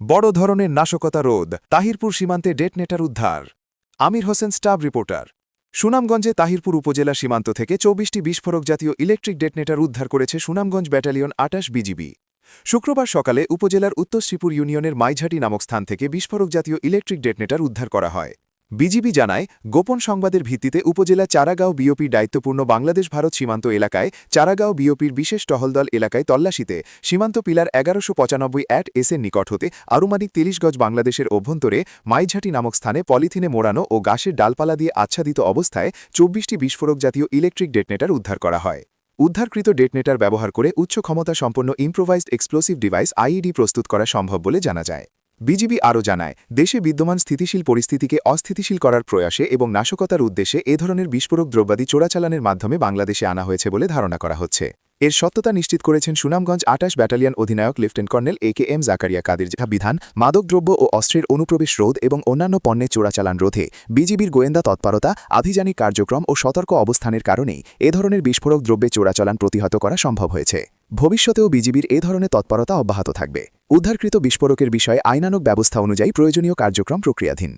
বড় ধরনের নাশকতা রোধ, তাহিরপুর সীমান্তে ডেটনেটার উদ্ধার। Amir Hossain, staff reporter. সুনামগঞ্জে তাহিরপুর উপজেলা সীমান্ত থেকে চব্বিশটি বিস্ফোরক জাতীয় ইলেকট্রিক ডেটনেটার উদ্ধার করেছে সুনামগঞ্জ ব্যাটালিয়ন আটাশ বিজিবি। শুক্রবার সকালে উপজেলার উত্তর শ্রীপুর ইউনিয়নের মাইঝাটি নামক স্থান থেকে বিস্ফোরক জাতীয় ইলেকট্রিক ডেটনেটার উদ্ধার করা হয়। বিজিবি জানায়, গোপন সংবাদের ভিত্তিতে উপজেলা চারাগাঁও বিওপির দায়িত্বপূর্ণ বাংলাদেশ ভারত সীমান্ত এলাকায়, চারাগাঁও বিওপির বিশেষ টহলদল এলাকায় তল্লাশিতে সীমান্ত পিলার এগারোশো পঁচানব্বই অ্যাট এসের নিকট হতে আনুমানিক তিরিশ গজ বাংলাদেশের অভ্যন্তরে মাইঝাটি নামক স্থানে পলিথিনে মোড়ানো ও গাছের ডালপালা দিয়ে আচ্ছাদিত অবস্থায় চব্বিশটি বিস্ফোরক জাতীয় ইলেকট্রিক ডেটনেটার উদ্ধার করা হয়। উদ্ধারকৃত ডেটনেটার ব্যবহার করে উচ্চ ক্ষমতা সম্পন্ন ইম্প্রোভাইজড এক্সপ্লোসিভ ডিভাইস আইইডি প্রস্তুত করা সম্ভব বলে জানা যায়। বিজিবি আরও জানায়, দেশে বিদ্যমান স্থিতিশীল পরিস্থিতিকে অস্থিতিশীল করার প্রয়াসে এবং নাশকতার উদ্দেশ্যে এ ধরনের বিস্ফোরক দ্রব্যাদি চোরাচালানের মাধ্যমে বাংলাদেশে আনা হয়েছে বলে ধারণা করা হচ্ছে। এর সত্যতা নিশ্চিত করেছেন সুনামগঞ্জ আটাশ ব্যাটালিয়ন অধিনায়ক lieutenant colonel A K M Zakaria Kadir. বিধান, মাদকদ্রব্য ও অস্ত্রের অনুপ্রবেশ রোধ এবং অন্যান্য পণ্যের চোরাচালান রোধে বিজিবির গোয়েন্দা তৎপরতা আভিযানিক কার্যক্রম ও সতর্ক অবস্থানের কারণেই এ ধরনের বিস্ফোরক দ্রব্যে চোরাচালান প্রতিহত করা সম্ভব হয়েছে। ভবিষ্যতেও বিজিবির এ ধরনের তৎপরতা অব্যাহত থাকবে। উদ্ধারকৃত বিস্ফোরকের বিষয়ে আইনানক ব্যবস্থা অনুযায়ী প্রয়োজনীয় কার্যক্রম প্রক্রিয়াধীন।